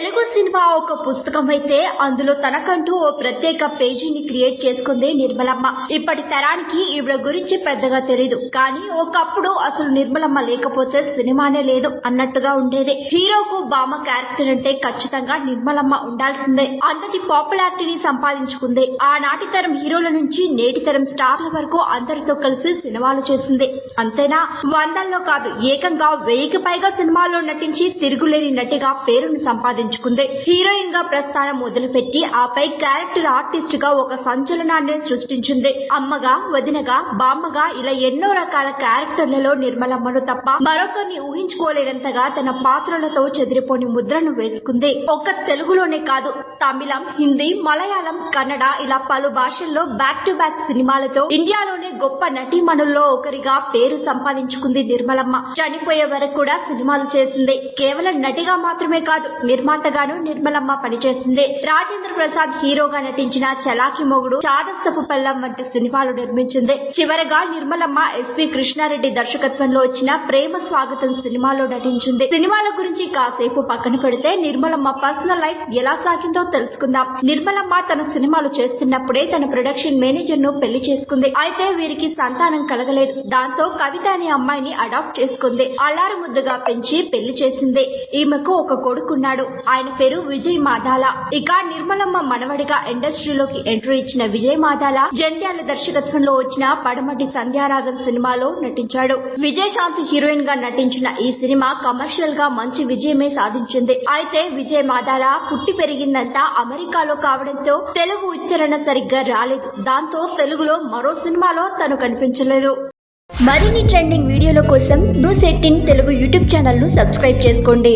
Telugu cinema ఒక పుస్తకం అయితే అందులో తనకంటూ ఓ ప్రత్యేక పేజీని క్రియేట్ చేసుకుంది నిర్మలమ్మ. ఇప్పటి తరానికి ఈవిడ గురించి పెద్దగా తెలీదు. కానీ ఒకప్పుడు అసలు నిర్మలమ్మ లేకపోతే సినిమానే లేదు అన్నట్టుగా ఉండేది. హీరోకు బామ క్యారెక్టర్ అంటే ఖచ్చితంగా నిర్మలమ్మ ఉండాల్సిందే. అంతటి పాపులారిటీని సంపాదించుకుంది. ఆనాటి తరం హీరోల నుంచి నేటి తరం స్టార్ల వరకు అందరితో కలిసి సినిమాలు చేసింది. అంతేనా? వందల్లో కాదు. ఏకంగా వెయ్యికి పైగా సినిమాల్లో నటించి తిరుగులేని నటిగా పేరును సంపాదించింది సంపాదించుకుంది హీరోయిన్గా ప్రస్థానం మొదలుపెట్టి ఆపై క్యారెక్టర్ ఆర్టిస్ట్గా ఒక సంచలనాన్ని సృష్టించింది. అమ్మగా వదినగా బామ్మగా ఇలా ఎన్నో రకాల క్యారెక్టర్లలో నిర్మలమ్మను తప్ప మరొకరిని ఊహించుకోలేనంతగా తన పాత్రలతో చెదిరిపోని ముద్రను వేసుకుంది. ఒక్క తెలుగులోనే కాదు తమిళం హిందీ మలయాళం కన్నడ ఇలా పలు భాషల్లో బ్యాక్ టు బ్యాక్ సినిమాలతో ఇండియాలోనే గొప్ప నటీమణుల్లో ఒకరిగా పేరు సంపాదించుకుంది నిర్మలమ్మ. చనిపోయే వరకు కూడా సినిమాలు చేసింది. కేవలం నటిగా మాత్రమే కాదు నిర్మాతగాను నిర్మలమ్మ పనిచేసింది. రాజేంద్ర ప్రసాద్ హీరోగా నటించిన చలాకి మొగుడు చాదస్తపు పల్లం వంటి సినిమాలు నిర్మించింది. చివరగా నిర్మలమ్మ ఎస్వి కృష్ణారెడ్డి దర్శకత్వంలో వచ్చిన ప్రేమ స్వాగతం సినిమాలో నటించింది. సినిమాల గురించి కాసేపు పక్కన పెడితే నిర్మలమ్మ పర్సనల్ లైఫ్ ఎలా సాగిందో తెలుసుకుందాం. నిర్మలమ్మ తన సినిమాలు చేస్తున్నప్పుడే తన ప్రొడక్షన్ మేనేజర్ను పెళ్ళి చేసుకుంది. అయితే వీరికి సంతానం కలగలేదు. దాంతో కవిత అనే అమ్మాయిని అడాప్ట్ చేసుకుంది. అల్లారు ముద్దుగా పెంచి పెళ్ళి చేసింది. ఈమెకు ఒక కొడుకున్నాడు. ఆయన పేరు విజయ్ మాదాల. ఇక నిర్మలమ్మ మనవడిగా ఇండస్ట్రీలోకి ఎంట్రీ ఇచ్చిన విజయ్ మాదాల జంధ్యాల దర్శకత్వంలో వచ్చిన పడమటి సంధ్యారాగం సినిమాలో నటించాడు. విజయశాంతి హీరోయిన్గా నటించిన ఈ సినిమా కమర్షియల్గా మంచి విజయమే సాధించింది. అయితే విజయ్ మాదాల పుట్టి పెరిగిందంతా అమెరికాలో కావడంతో తెలుగు ఉచ్చారణ సరిగ్గా రాలేదు. దాంతో తెలుగులో మరో సినిమాలో తను కనిపించలేదు. మరిన్ని ట్రెండింగ్ వీడియోల కోసం బ్రూసెట్టిన్ తెలుగు యూట్యూబ్ ఛానల్ను సబ్స్క్రైబ్ చేసుకోండి.